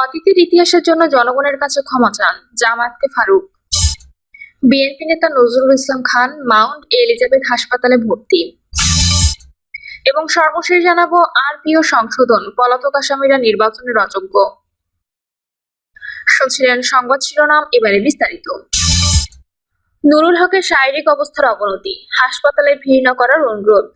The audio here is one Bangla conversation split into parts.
অতীতের ইতিহাসের জন্য জনগণের কাছে ক্ষমা চান জামায়াতকে ফারুক। বিএনপি নেতা নজরুল ইসলাম খান মাউন্ট এলিজাবেথ হাসপাতালে ভর্তি। এবং সর্বশেষ জানাব আরপিও সংশোধন, পলাতক আসামিরা নির্বাচনের অযোগ্য শুনছিলেন সংবাদ শিরোনাম, এবারে বিস্তারিত। নুরুল হকের শারীরিক অবস্থার অবনতি, হাসপাতালে ভিড় না করার অনুরোধ।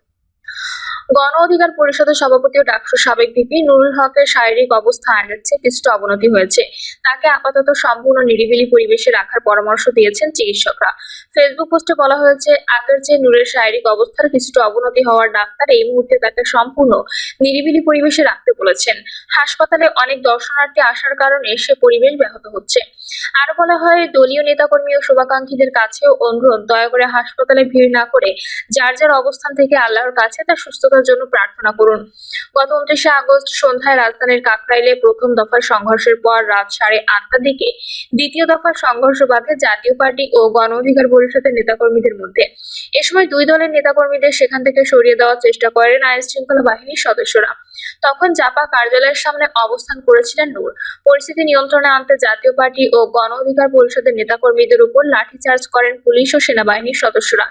গণ অধিকার পরিষদের সভাপতি ও ডাকসুর সাবেক ভিপি নুরুল হকের শারীরিক অবস্থা চেয়ে কিছুটা অবনতি হয়েছে। তাকে আপাতত সম্পূর্ণ নিরিবিলি পরিবেশে রাখার পরামর্শ দিয়েছেন চিকিৎসকরা। ফেসবুক পোস্টে বলা হয়েছে, আগের চেয়ে নূরের শারীরিক অবস্থার কিছুটা অবনতি হওয়ার ডাক্তার এই মুহূর্তে তাকে সম্পূর্ণ নিরিবিলি পরিবেশে রাখতে বলেছেন। হাসপাতালে অনেক দর্শনার্থী আসার কারণে সে পরিবেশ ব্যাহত হচ্ছে। আরও বলা হয়, দলীয় নেতাকর্মী ও শুভাকাঙ্ক্ষীদের কাছেও অনুরোধ, দয়া করে হাসপাতালে ভিড় না করে যার যার অবস্থান থেকে আল্লাহর কাছে তার সুস্থতার জন্য প্রার্থনা করুন। গত উনত্রিশে আগস্ট সন্ধ্যায় রাজধানীর কাকরাইলে প্রথম দফার সংঘর্ষের পর রাত সাড়ে আটটার দিকে দ্বিতীয় দফার সংঘর্ষ বাধে জাতীয় পার্টি ও গণ অধিকার পরিষদের নেতাকর্মীদের মধ্যে। এ সময় দুই দলের নেতাকর্মীদের সেখান থেকে সরিয়ে দেওয়ার চেষ্টা করেন আইন শৃঙ্খলা বাহিনীর সদস্যরা। তখন জাপা কার্যালয়ের সামনে অবস্থান করেছিলেন নূর। পরিস্থিতি নিয়ন্ত্রণে আনতে জাতীয় পার্টি ও গণ অধিকার পরিষদের নেতাকর্মীদের উপর লাঠিচার্জ করেন পুলিশ ও সেনাবাহিনীর সদস্যরা।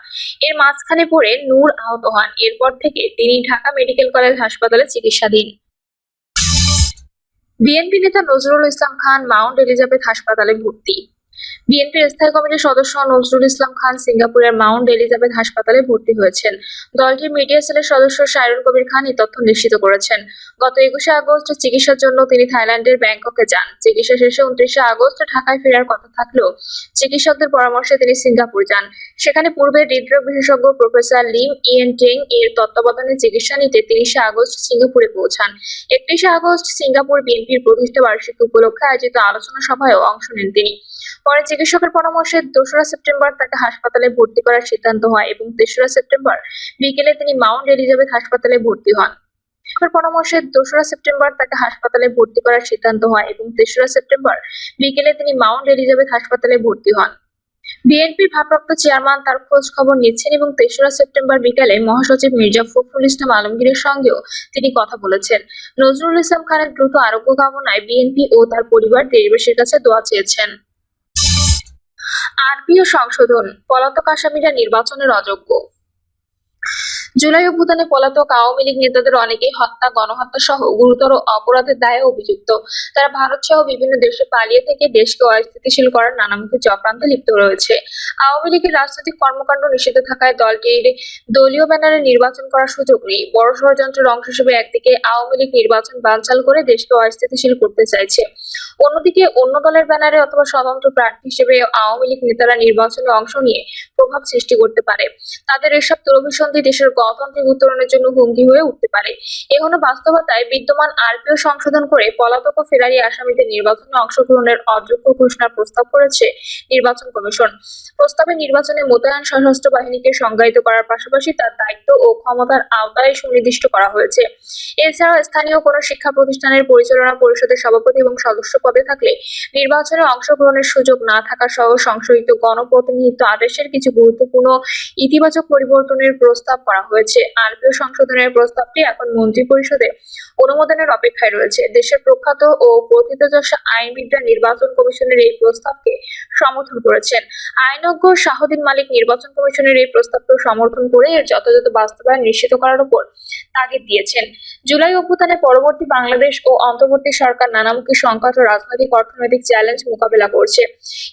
এর মাঝখানে পড়ে নূর আহত হন। এরপর থেকে তিনি ঢাকা মেডিকেল কলেজ হাসপাতালে চিকিৎসাধীন। বিএনপি নেতা নজরুল ইসলাম খান মাউন্ট এলিজাবেথ হাসপাতালে ভর্তি। বিএনপির স্থায়ী কমিটির সদস্য নজরুল ইসলাম খান সিঙ্গাপুরের মাউন্ট এলিজাবেথ হাসপাতালে ভর্তি হয়েছেন। দলটির মিডিয়া সেলের সদস্য সাইরুল কবির খান এই তথ্য নিশ্চিত করেছেন। গত একুশে আগস্ট চিকিৎসার জন্য তিনি থাইল্যান্ডের ব্যাংককে যান। চিকিৎসা শেষে উনত্রিশে আগস্ট ঢাকায় ফেরার কথা থাকলেও চিকিৎসকদের পরামর্শে তিনি সিঙ্গাপুর যান। সেখানে পূর্বে হৃদরোগ বিশেষজ্ঞ প্রফেসর লিম ইয়েন টেং এর তত্ত্বাবধানে চিকিৎসা নিতে তিরিশে আগস্ট সিঙ্গাপুরে পৌঁছান। একত্রিশে আগস্ট সিঙ্গাপুর বিএনপির প্রতিষ্ঠা বার্ষিকী উপলক্ষে আয়োজিত আলোচনা সভায় অংশ নেন তিনি। পরে চিকিৎসকের পরামর্শে দোসরা সেপ্টেম্বর তাকে হাসপাতালে ভর্তি করার সিদ্ধান্ত হয় এবং তেসরা সেপ্টেম্বর বিকেলে তিনি মাউন্ট এলিজাবেথ হাসপাতালে ভর্তি হন। চিকিৎসকের পরামর্শে দোসরা সেপ্টেম্বর তাকে হাসপাতালে ভর্তি করার সিদ্ধান্ত হয় এবং তেসরা সেপ্টেম্বর বিকেলে তিনি মাউন্ট এলিজাবেথ হাসপাতালে ভর্তি হন। বিএনপির ভারপ্রাপ্ত চেয়ারম্যান তার খোঁজ খবর নিচ্ছেন এবং তেসরা সেপ্টেম্বর বিকালে মহাসচিব মির্জা ফখরুল ইসলাম আলমগীরের সঙ্গেও তিনি কথা বলেছেন। নজরুল ইসলাম খানের দ্রুত আরোগ্য কামনায় বিএনপি ও তার পরিবার দেশবাসীর কাছে দোয়া চেয়েছেন। আরপিও সংশোধন পলাতক আসামিরা নির্বাচনের অযোগ্য। জুলাই অভ্যুত্থানে পলাতক আওয়ামী লীগ নেতাদের অনেকেই হত্যা, গণহত্যা সহ গুরুতর অপরাধের দায়ে অভিযুক্ত। তারা ভারত সহ বিভিন্ন দেশে পালিয়ে থেকে দেশকে অস্থিতিশীল করার নানামুখী চক্রান্তে লিপ্ত রয়েছে। আওয়ামী লীগের রাজনৈতিক কর্মকাণ্ড নিষিদ্ধ থাকায় দলটির দলীয় ব্যানারে নির্বাচন করার সুযোগ নেই। বড় ষড়যন্ত্রের অংশ হিসেবে একদিকে আওয়ামী লীগ নির্বাচন বানচাল করে দেশকে অস্থিতিশীল করতে চাইছে। অন্যদিকে অন্য দলের ব্যানারে অথবা স্বতন্ত্র প্রার্থী হিসেবে আওয়ামী লীগ নেতারা নির্বাচনে অংশ নিয়ে প্রভাব সৃষ্টি করতে পারে। তাদের এসব দুরভিসন্ধি দেশের গণতান্ত্রিক উত্তরণের জন্য হুমকি হয়ে উঠতে পারে। এখনও বাস্তবতায় বিদ্যমান আরপিও সংশোধন করে পলাতক ফেরারি আসামিদের নির্বাচনে অংশগ্রহণের অযোগ্য ঘোষণার প্রস্তাব করেছে নির্বাচন কমিশন। প্রস্তাবে নির্বাচনে মোতায়েন সশস্ত্র বাহিনীকে সংজ্ঞায়িত করার পাশাপাশি তার দায়িত্ব ও ক্ষমতার আওতায় সুনির্দিষ্ট করা হয়েছে। এছাড়াও স্থানীয় কোনো শিক্ষা প্রতিষ্ঠানের পরিচালনা পরিষদের সভাপতি এবং সদস্য পদে থাকলে নির্বাচনে অংশগ্রহণের সুযোগ না থাকা সহ সংশোধিত গণপ্রতিনিধিত্ব আদেশের কিছু গুরুত্বপূর্ণ ইতিবাচক পরিবর্তনের প্রস্তাব করা হয়েছে। আরপিও সংশোধনের প্রস্তাবটি এখন মন্ত্রী পরিষদে অনুমোদনের অপেক্ষায় রয়েছে। দেশের প্রখ্যাত ও প্রথিতযশা আইনবিদরা নির্বাচন কমিশনের এই প্রস্তাবকে সমর্থন করেছেন। আইনজ্ঞ শাহদিন মালিক নির্বাচন কমিশনের এই প্রস্তাবকে সমর্থন করে এর যথাযথ বাস্তবায়ন নিশ্চিত করার উপর তাগিদ দিয়েছেন। জুলাই অভ্যুত্থানের পরবর্তী বাংলাদেশ ও অন্তর্বর্তী সরকার নানামুখী সংকট ও রাজনৈতিক অর্থনৈতিক চ্যালেঞ্জ মোকাবেলা করছে।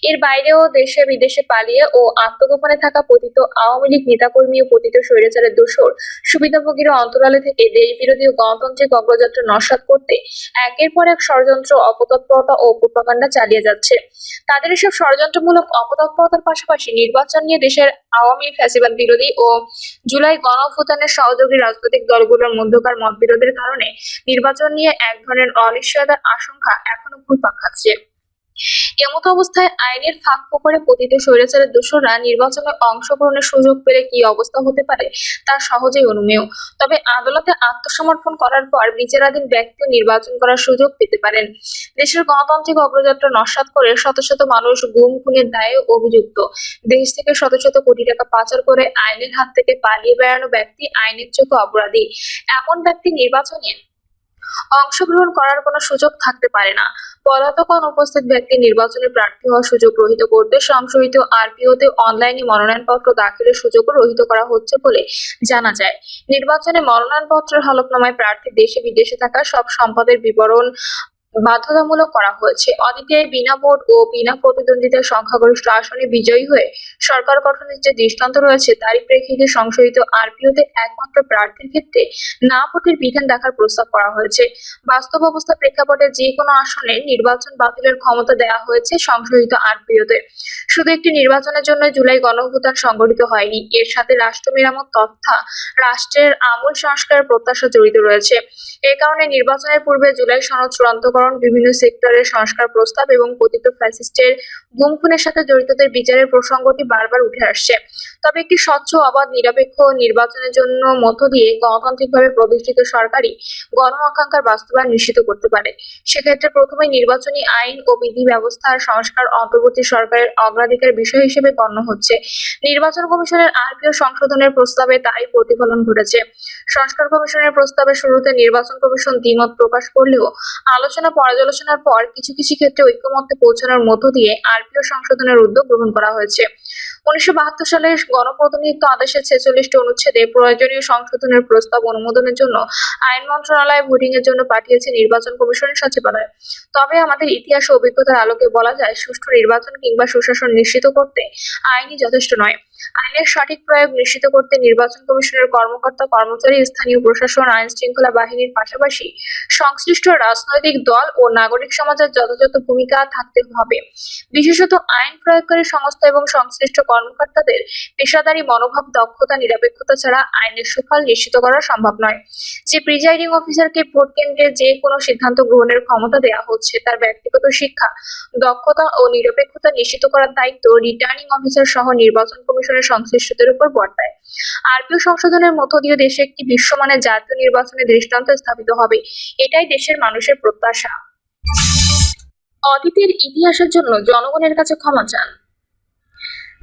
এর বাইরেও দেশে বিদেশে পালিয়ে ও আত্মগোপনে থাকা পতিত আওয়ামী লীগ নেতাকর্মী ও পতিত স্বৈরাচারের দোষর সুবিধাভোগীরা অন্তরালে থেকে দেশ বিরোধী ও গণতান্ত্রিক অগ্রযাত্রা নস্বাত করতে একের পর এক ষড়যন্ত্র, অপতৎপরতা ও প্রপাগান্ডা চালিয়ে যাচ্ছে। তাদের এসব ষড়যন্ত্রমূলক অপতৎপরতার পাশাপাশি নির্বাচন নিয়ে দেশের আওয়ামী ফ্যাসিবাদ বিরোধী ও জুলাই গণ সহযোগী রাজনৈতিক দলগুলোর মধ্যকার মতবিরোধের কারণে নির্বাচন নিয়ে এক ধরনের অনিশ্চয়তার আশঙ্কা এখনও ঘুরপাক খাচ্ছে। এমতো অবস্থায় আইনের ফাঁক ফোকরে পতিত স্বৈরাচারের দোষরা নির্বাচনে অংশগ্রহণের সুযোগ পেলে কি অবস্থা হতে পারে, তা সহজেই অনুমেয়। তবে আদালতে আত্মসমর্পণ করার পর বিচারাধীন ব্যক্তিও নির্বাচন করার সুযোগ পেতে পারেন। দেশের গণতান্ত্রিক অগ্রযাত্রা নস্বাত করে শত শত মানুষ গুম খুনের দায়ে অভিযুক্ত। দেশ থেকে শত শত কোটি টাকা পাচার করে আইনের হাত থেকে পালিয়ে বেড়ানো ব্যক্তি আইনের চোখে অপরাধী। এমন ব্যক্তি নির্বাচনে অংশগ্রহণ করার কোনো সুযোগ থাকতে পারে না। পলাতক অনুপস্থিত ব্যক্তি নির্বাচনে প্রার্থী হওয়ার সুযোগ রহিত করতে সংশোধিত আরপিওতে অনলাইনে মনোনয়নপত্র দাখিলের সুযোগও রহিত করা হচ্ছে বলে জানা যায়। নির্বাচনে মনোনয়নপত্রের হলফনামায় প্রার্থী দেশে বিদেশে থাকা সব সম্পদের বিবরণ বাধ্যতামূলক করা হয়েছে। অদ্বিতীয় বিনা ভোট ও বিনা প্রতিদ্বন্দ্বিতার সংখ্যাগরিষ্ঠ আসনে বিজয়ী হয়ে সরকার গঠনের যে দৃষ্টান্ত রয়েছে, তারই প্রেক্ষিতে সংশোধিত আরপিওতে একমাত্র প্রার্থীর ক্ষেত্রে না ভোটের বিধান দেখার প্রস্তাব করা হয়েছে। বাস্তব অবস্থা প্রেক্ষাপটে যে কোনো আসনে নির্বাচন বাতিলের ক্ষমতা দেওয়া হয়েছে সংশোধিত আরপিওতে। শুধু একটি নির্বাচনের জন্য জুলাই গণঅভ্যুত্থান সংগঠিত হয়নি। এর সাথে রাষ্ট্র মেরামত তথা রাষ্ট্রের আমূল সংস্কারের প্রত্যাশা জড়িত রয়েছে। এ কারণে নির্বাচনের পূর্বে জুলাই সনদ চূড়ান্তকরণ বিভিন্ন সেক্টরের সংস্কার প্রস্তাব এবং কথিত ফ্যাসিস্টের গুম খুনের সাথে জড়িতদের বিচারের প্রসঙ্গটি বারবার উঠে আসছে। তবে একটি স্বচ্ছ, অবাধ, নিরপেক্ষ নির্বাচনের জন্য মধ্য দিয়ে গণতান্ত্রিকভাবে প্রতিষ্ঠিত সরকারি গণ আকাঙ্ক্ষার বাস্তবায়ন নিশ্চিত করতে পারে। সেক্ষেত্রে প্রথমে নির্বাচনী আইন ও বিধি ব্যবস্থার সংস্কার অন্তর্বর্তী সরকারের অগ্রাধিকার বিষয় হিসেবে গণ্য হচ্ছে। নির্বাচন কমিশনের আরপিও সংশোধনের প্রস্তাবে তাই প্রতিফলন ঘটেছে। সংস্কার কমিশনের প্রস্তাবের শুরুতে নির্বাচন কমিশন দ্বিমত প্রকাশ করলেও আলোচনা পর্যালোচনার পর কিছু কিছু ক্ষেত্রে ঐক্যমত্যে পৌঁছানোর মধ্য দিয়ে আরপিও সংশোধনের উদ্যোগ গ্রহণ করা হয়েছে। উনিশশো বাহাত্তর সালের গণপ্রতিনিধিত্ব আদেশের ছেচল্লিশটি অনুচ্ছেদে প্রয়োজনীয় সংশোধনের প্রস্তাব অনুমোদনের জন্য আইন মন্ত্রণালয় ভোটিং এর জন্য পাঠিয়েছে নির্বাচন কমিশনের সচিবালয়। তবে আমাদের ইতিহাস ও অভিজ্ঞতার আলোকে বলা যায়, সুষ্ঠু নির্বাচন কিংবা সুশাসন নিশ্চিত করতে আইনই যথেষ্ট নয়। আইনের সঠিক প্রয়োগ নিশ্চিত করতে নির্বাচন কমিশনের কর্মকর্তা, কর্মচারী, স্থানীয় প্রশাসন আইন শৃঙ্খলা বাহিনীর পাশাপাশি সংশ্লিষ্ট রাজনৈতিক দল ও নাগরিক সমাজের যথাযথ ভূমিকা থাকতে হবে। বিশেষত আইন প্রয়োগকারী সংস্থা এবং সংশ্লিষ্ট কর্মকর্তাদের পেশাদারী মনোভাব, দক্ষতা, নিরপেক্ষতা ছাড়া আইনের সুফল নিশ্চিত করা সম্ভব নয়। যে প্রিজাইডিং অফিসারকে ভোট কেন্দ্রে যে কোনো সিদ্ধান্ত গ্রহণের ক্ষমতা দেওয়া হচ্ছে, তার ব্যক্তিগত শিক্ষা, দক্ষতা ও নিরপেক্ষতা নিশ্চিত করার দায়িত্ব রিটার্নিং অফিসার সহ নির্বাচন কমিশনের সংশ্লিষ্টদের উপর বর্তায়। আরপিও সংশোধনের মধ্য দিয়ে দেশে একটি বিশ্বমানের জাতীয় নির্বাচনের দৃষ্টান্ত স্থাপিত হবে। এটাই দেশের মানুষের প্রত্যাশা। অতীতের ইতিহাসের জন্য জনগণের কাছে ক্ষমা চান।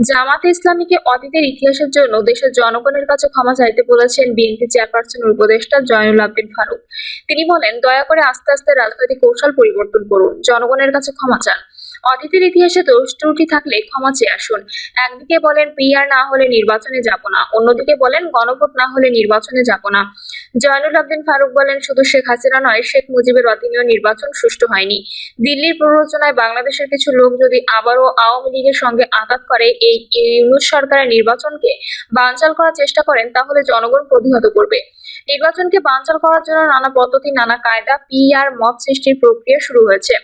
জামাতে ইসলামীকে অতীতের ইতিহাসের জন্য দেশের জনগণের কাছে ক্ষমা চাইতে বলেছেন বিএনপি চেয়ারপারসন উপদেষ্টা জয়নুল আবদিন ফারুক। তিনি বলেন, দয়া করে আস্তে আস্তে রাজনৈতিক কৌশল পরিবর্তন করুন। জনগণের কাছে ক্ষমা চান। অতীতের ইতিহাসে দোষ ত্রুটি থাকলে ক্ষমা চেয়ে আসুন। একদিকে বলেন পিআর না হলে নির্বাচনে যাব না, অন্যদিকে বলেন গণভোট না হলে নির্বাচনে যাব না। জয়নুল আবদিন ফারুক বলেন, শুধু শেখ হাসিনা নয়, শেখ মুজিবের অধীনেও নির্বাচন সুষ্ঠু হয়নি। দিল্লির প্ররোচনায় বাংলাদেশের কিছু লোক যদি আবারও আওয়ামী লীগের সঙ্গে আঘাত করে, এই ইউনুস সরকারের নির্বাচনকে বানচাল করার চেষ্টা করেন, তাহলে জনগণ প্রতিহত করবে। নির্বাচনকে বানচাল করার জন্য নানা পদ্ধতি, নানা কায়দা, পিআর, মত সৃষ্টির প্রক্রিয়া শুরু হয়েছে।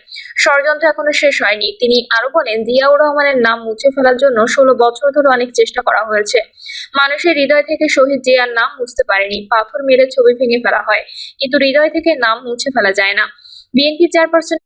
ষড়যন্ত্র এখনও শেষ হয়নি। তিনি আরও বলেন, জিয়াউর রহমানের নাম মুছে ফেলার জন্য ষোলো বছর ধরে অনেক চেষ্টা করা হয়েছে। মানুষের হৃদয় থেকে শহীদ জিয়ার নাম মুছতে পারেনি। পাথর মেরে ছবি ভেঙে ফেলা হয়। কিন্তু হৃদয় থেকে নাম মুছে ফেলা যায় না। BNP chairperson